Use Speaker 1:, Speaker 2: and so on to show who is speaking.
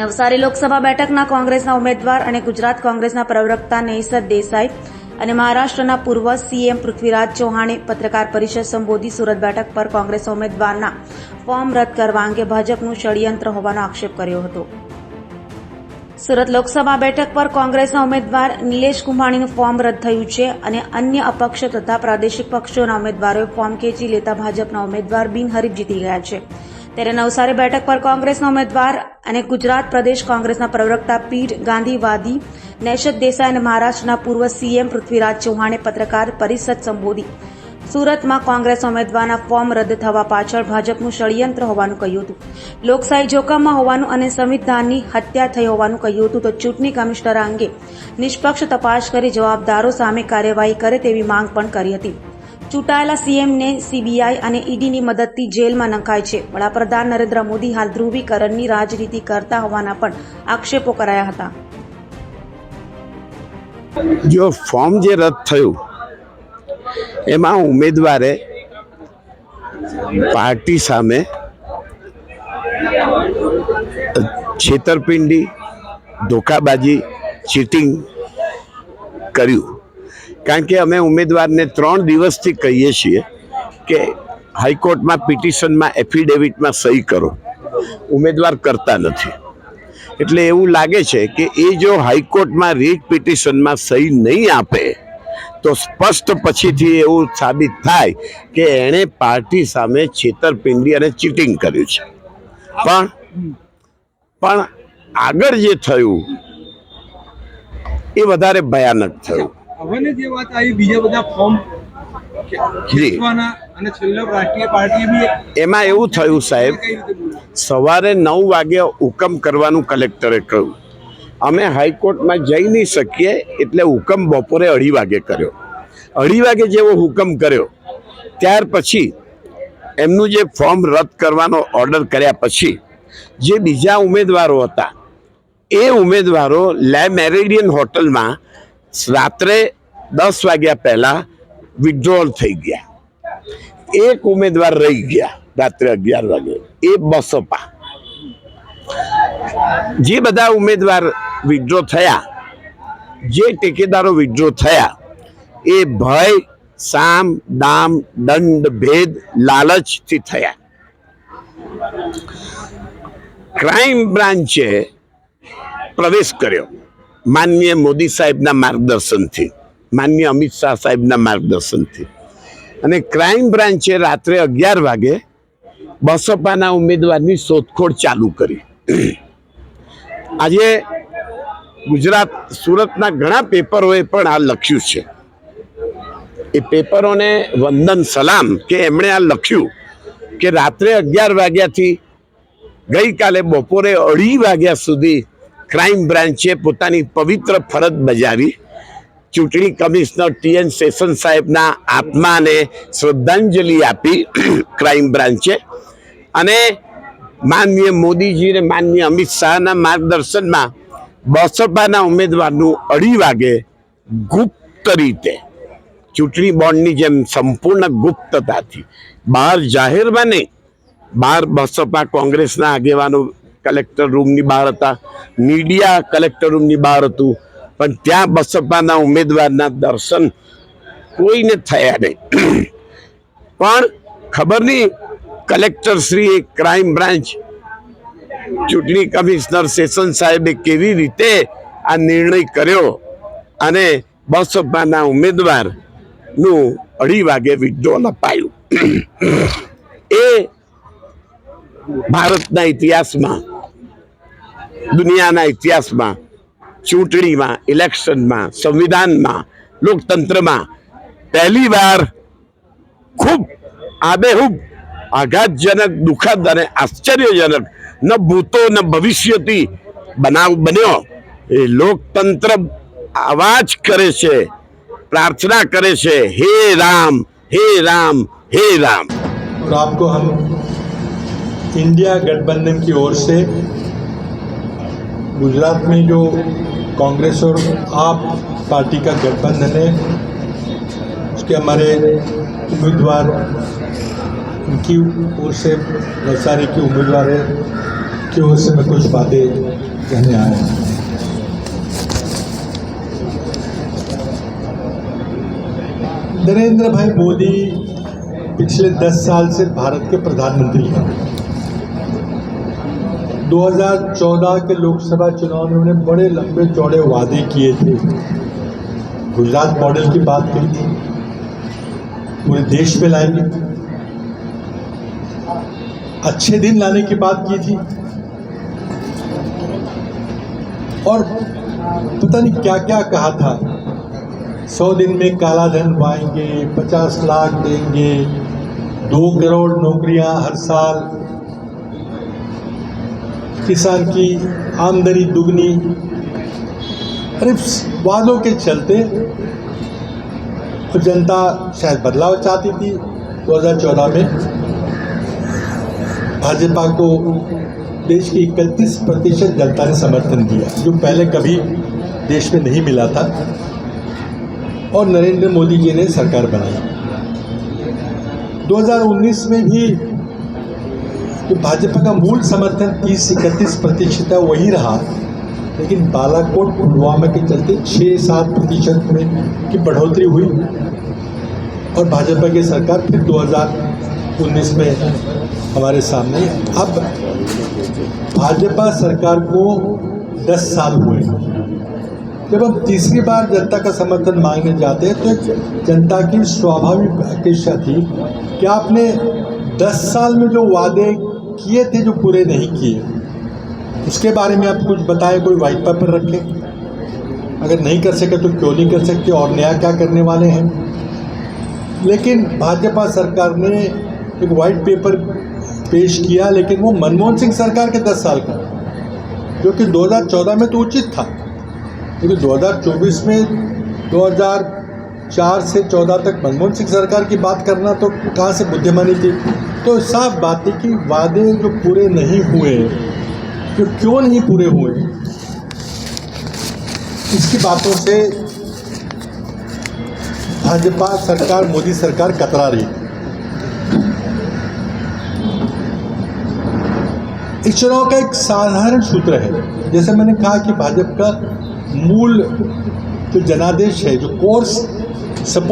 Speaker 1: નવસારી લોકસભા બેઠકના કોંગ્રેસના ઉમેદવાર અને ગુજરાત કોંગ્રેસના પ્રવક્તા નૈસર દેસાઈ અને મહારાષ્ટ્રના પૂર્વ સીએમ પૃથ્વીરાજ ચૌહાણે પત્રકાર પરિષદ સંબોધી સુરત બેઠક પર કોંગ્રેસ ઉમેદવારના ફોર્મ રદ કરવા અંગે ભાજપનું ષડયંત્ર હોવાનો આક્ષેપ કર્યો હતો. સુરત લોકસભા બેઠક પર કોંગ્રેસના ઉમેદવાર નિલેશ કુંભાણીનું ફોર્મ રદ થયું છે અને અન્ય અપક્ષ તથા પ્રાદેશિક પક્ષોના ઉમેદવારોએ ફોર્મ ખેંચી લેતા ભાજપના ઉમેદવાર બિનહરીફ જીતી ગયા છે. ત્યારે નવસારી બેઠક પર કોંગ્રેસના ઉમેદવાર અને ગુજરાત પ્રદેશ કોંગ્રેસના પ્રવક્તા પીઠ ગાંધીવાદી, નૈશદ દેસાઈ અને મહારાષ્ટ્રના પૂર્વ સીએમ પૃથ્વીરાજ ચૌહાણે પત્રકાર પરિષદ સંબોધી. સુરતમાં કોંગ્રેસ ઉમેદવારના ફોર્મ રદ થવા પાછળ ભાજપનું ષડયંત્ર હોવાનું કહ્યું હતું. લોકશાહી જોખમમાં હોવાનું અને સંવિધાનની હત્યા થઈ હોવાનું કહ્યું હતું તો ચૂંટણી કમિશનર અંગે નિષ્પક્ષ તપાસ કરી જવાબદારો સામે કાર્યવાહી કરે તેવી માંગ પણ કરી હતી. ચૂંટાયેલા સીએમને સીબીઆઈ અને ઈડીની મદદથી જેલમાં નંખાય છે. વડાપ્રધાન નરેન્દ્ર મોદી હાલ ધ્રુવીકરણની રાજનીતિ કરતા હોવાના પણ આક્ષેપો કરાયા હતા.
Speaker 2: જો ફોર્મ જે રદ થયું, એમાં ઉમેદવારે પાર્ટી સામે છેતરપિંડી ધોકાબાજી ચીટિંગ કર્યું. કારણ કે અમે ઉમેદવારને ત્રણ દિવસથી કહીએ છીએ કે હાઈકોર્ટમાં પિટિશનમાં એફિડેવિટમાં સહી કરો. ઉમેદવાર કરતા નથી. એટલે એવું લાગે છે કે એ જો હાઈકોર્ટમાં રીટ પિટિશનમાં સહી નહીં આપે, તો સ્પષ્ટ પછીથી એવું સાબિત થાય કે એણે પાર્ટી સામે છેતરપિંડી અને ચીટિંગ કર્યું છે. પણ પણ આગળ જે થયું, એ વધારે ભયાનક થયું.
Speaker 3: હવેને જે વાત આવી બીજા બધા ફોર્મ
Speaker 2: એમાં એવું થયું સાહેબ? સવારે નવ વાગે હુકમ કરવાનું કલેક્ટરે કહ્યું. અમે હાઈકોર્ટમાં જઈ નહીં શકીએ એટલે હુકમ બપોરે અઢી વાગે કર્યો. અઢી વાગે જેવો હુકમ કર્યો. ત્યાર પછી એમનું જે ફોર્મ રદ કરવાનો ઓર્ડર કર્યા પછી જે બીજા ઉમેદવારો હતા એ ઉમેદવારો લે મેરેડિયન હોટલમાં રાત્રે દસ વાગ્યા પહેલા વિડ્રોલ થઈ ગયા. એક ઉમેદવાર રહી ગયા રાત્રે અગિયાર વાગે. એ બસપા. જે બધા ઉમેદવાર વિડ્રો થયા, જે ટેકેદારો વિડ્રો થયા, એ ભય, સામ, દામ, દંડ, ભેદ, લાલચથી થયા. ક્રાઇમ બ્રાન્ચે પ્રવેશ કર્યો. માનનીય મોદી સાહેબના માર્ગદર્શનથી, માનનીય અમિત શાહ સાહેબના માર્ગદર્શનથી. અને ક્રાઇમ બ્રાન્ચે રાત્રે અગિયાર વાગે બસપાના ઉમેદવારની શોધખોળ ચાલુ કરી. આજે ગુજરાત, સુરતના ઘણા પેપરોએ પણ આ લખ્યું છે. એ પેપરોને વંદન સલામ કે એમણે આ લખ્યું કે રાત્રે અગિયાર વાગ્યાથી ગઈકાલે બપોરે અઢી વાગ્યા સુધી ક્રાઇમ બ્રાન્ચે પોતાની પવિત્ર ફરજ બજાવી. ચૂંટણી કમિશનર ટીએન સેશન સાહેબના આત્માને શ્રદ્ધાંજલિ આપી ક્રાઇમ બ્રાન્ચે. અને માનનીય મોદીજી અને માનનીય અમિત શાહના માર્ગદર્શનમાં બસપાના ઉમેદવારનું અઢી વાગે ગુપ્ત રીતે ચૂંટણી બોન્ડની જેમ સંપૂર્ણ ગુપ્તતાથી બહાર જાહેરમાં નહીં બહાર બસપા કોંગ્રેસના આગેવાનો કલેક્ટર રૂમની બહાર હતા. મીડિયા કલેક્ટર રૂમની બહાર હતું. પણ ત્યાં બસપાના ઉમેદવારના દર્શન કોઈને થયા નહીં. પણ ખબર નહીં કલેક્ટર શ્રી ક્રાઇમ બ્રાન્ચ ચૂંટણી કમિશનર સેશન સાહેબે કેવી રીતે આ નિર્ણય કર્યો અને બસપાના ઉમેદવારનું અઢી વાગે વિડ્રોલ અપાયું. એ ભારતના ઇતિહાસમાં દુનિયાના ઇતિહાસમાં ચૂંટણીમાં ઇલેક્શનમાં સંવિધાનમાં લોકતંત્રમાં પહેલી વાર ખૂબ આબેહૂબ આઘાતજનક દુઃખદ અને આશ્ચર્યજનક ન ભૂતો ન ભવિષ્યથી બનાવ બન્યો એ લોકતંત્ર આવાજ કરે છે પ્રાર્થના કરે છે હે રામ હે રામ હે રામ
Speaker 4: और आपको हम इंडिया गठबंधन की ओर से गुजरात में जो कांग्रेस और आप पार्टी का गठबंधन है, उसके हमारे उम्मीदवार, उनकी ओर से नवसारी के उम्मीदवार है की ओर से मैं कुछ बातें कहने हैं। नरेंद्र भाई मोदी पिछले दस साल से भारत के प्रधानमंत्री हैं। 2014 के लोकसभा चुनाव में उन्होंने बड़े लंबे चौड़े वादे किए थे। गुजरात मॉडल की बात कही थी। पूरे देश में लाएँगे। अच्छे दिन लाने की बात की थी। और पता नहीं क्या क्या कहा था। सौ दिन में काला धन पाएँगे, पचास लाख देंगे, दो करोड़ नौकरियाँ हर साल किसान की आमदनी, दुगनी अरे वादों के चलते जनता शायद बदलाव चाहती थी। 2014 में भाजपा को देश की इकतीस प्रतिशत जनता ने समर्थन दिया, जो पहले कभी देश में नहीं मिला था। और नरेंद्र मोदी जी ने सरकार बनाई। 2019 में भी जो भाजपा का मूल समर्थन 30 इकतीस प्रतिशत है, वही रहा। लेकिन बालाकोट, पुलवामा के चलते 6-7 प्रतिशत में की बढ़ोतरी हुई। और भाजपा की सरकार फिर 2019 में हमारे सामने। अब भाजपा सरकार को 10 साल हुए। जब हम तीसरी बार जनता का समर्थन मांगने जाते हैं तो एक जनता की स्वाभाविक अपेक्षा थी कि आपने 10 साल में जो वादे किए थे जो पूरे नहीं किए। उसके बारे में आप कुछ बताएँ, कोई वाइट पेपर रखें। अगर नहीं कर सके तो क्यों नहीं कर सकते, और नया क्या करने वाले हैं? लेकिन भाजपा सरकार ने एक वाइट पेपर पेश किया, लेकिन वो मनमोहन सिंह सरकार के 10 साल का, जो कि 2014 में तो उचित था। लेकिन 2024 में 2004 से 14 तक मनमोहन सिंह सरकार की बात करना तो कहाँ से बुद्धिमानी थी? तो साफ़ बात है कि वादे जो पूरे नहीं हुए, जो क्यों नहीं पूरे हुए, इसकी बातों से भाजपा सरकार, मोदी सरकार कतरा रही इस चुनाव का एक साधारण सूत्र है। जैसे मैंने कहा कि भाजपा का मूल जो जनादेश है, जो कोर्स, सपोर्ट